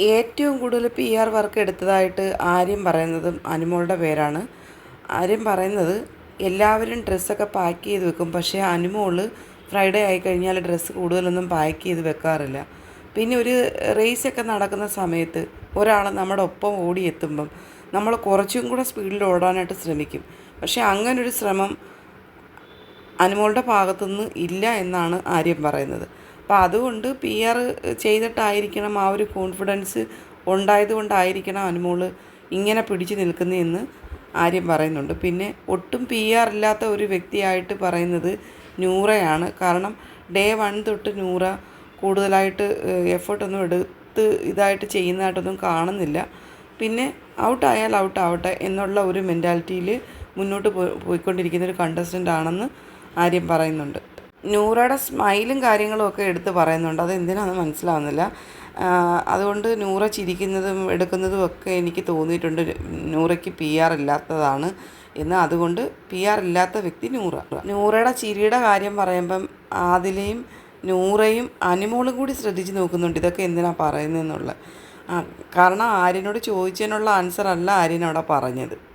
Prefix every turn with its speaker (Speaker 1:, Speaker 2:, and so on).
Speaker 1: ഏറ്റവും കൂടുതൽ P R work എടുത്തതായിട്ട് ആര്യം പറയുന്നതും അനുമോളുടെ പേരാണ്. ആര്യം പറയുന്നത് എല്ലാവരും ഡ്രസ്സൊക്കെ പാക്ക് ചെയ്ത് വെക്കും. പക്ഷേ അനുമോൾ ഫ്രൈഡേ ആയി കഴിഞ്ഞാൽ ഡ്രസ്സ് കൂടുതലൊന്നും പാക്ക് ചെയ്ത് വെക്കാറില്ല. പിന്നെ ഒരു റേസൊക്കെ നടക്കുന്ന സമയത്ത് ഒരാൾ നമ്മുടെ ഒപ്പം ഓടിയെത്തുമ്പം നമ്മൾ കുറച്ചും കൂടെ സ്പീഡിൽ ഓടാനായിട്ട് ശ്രമിക്കും. പക്ഷേ അങ്ങനൊരു ശ്രമം അനുമോളുടെ ഭാഗത്തുനിന്ന് ഇല്ല എന്നാണ് ആര്യം പറയുന്നത്. അപ്പോൾ അതുകൊണ്ട് പി ആർ ചെയ്തിട്ടായിരിക്കണം ആ ഒരു കോൺഫിഡൻസ് ഉണ്ടായത് കൊണ്ടായിരിക്കണം അനുമോൾ ഇങ്ങനെ പിടിച്ചു നിൽക്കുന്നതെന്ന് ആര്യം പറയുന്നുണ്ട്. പിന്നെ ഒട്ടും പി ആർ ഇല്ലാത്ത ഒരു വ്യക്തിയായിട്ട് പറയുന്നത് നൂറയാണ്. കാരണം ഡേ വൺ തൊട്ട് നൂറ കൂടുതലായിട്ട് എഫേർട്ടൊന്നും എടുത്ത് ഇതായിട്ട് ചെയ്യുന്നതായിട്ടൊന്നും കാണുന്നില്ല. പിന്നെ ഔട്ടായാൽ ഔട്ടാവട്ടെ എന്നുള്ള ഒരു മെന്റാലിറ്റിയിൽ മുന്നോട്ട് പോയി പോയിക്കൊണ്ടിരിക്കുന്ന ഒരു കണ്ടസ്റ്റന്റ് ആണെന്ന് ആര്യം പറയുന്നുണ്ട്. നൂറയുടെ സ്മൈലും കാര്യങ്ങളും ഒക്കെ എടുത്ത് പറയുന്നുണ്ട്. അത് എന്തിനാണെന്ന് മനസ്സിലാവുന്നില്ല അതുകൊണ്ട് നൂറ ചിരിക്കുന്നതും എടുക്കുന്നതും ഒക്കെ എനിക്ക് തോന്നിയിട്ടുണ്ട്. നൂറയ്ക്ക് പി ആർ ഇല്ലാത്തതാണ് എന്ന്. അതുകൊണ്ട് പി ആർ ഇല്ലാത്ത വ്യക്തി നൂറ. നൂറയുടെ ചിരിയുടെ കാര്യം പറയുമ്പം ആദിലയും നൂറയും അനുമോളും കൂടി ശ്രദ്ധിച്ച് നോക്കുന്നുണ്ട്. ഇതൊക്കെ എന്തിനാണ് പറയുന്നതെന്നുള്ളത്. കാരണം ആര്യനോട് ചോദിച്ചതിനുള്ള ആൻസർ അല്ല ആര്യൻ അവിടെ പറഞ്ഞത്.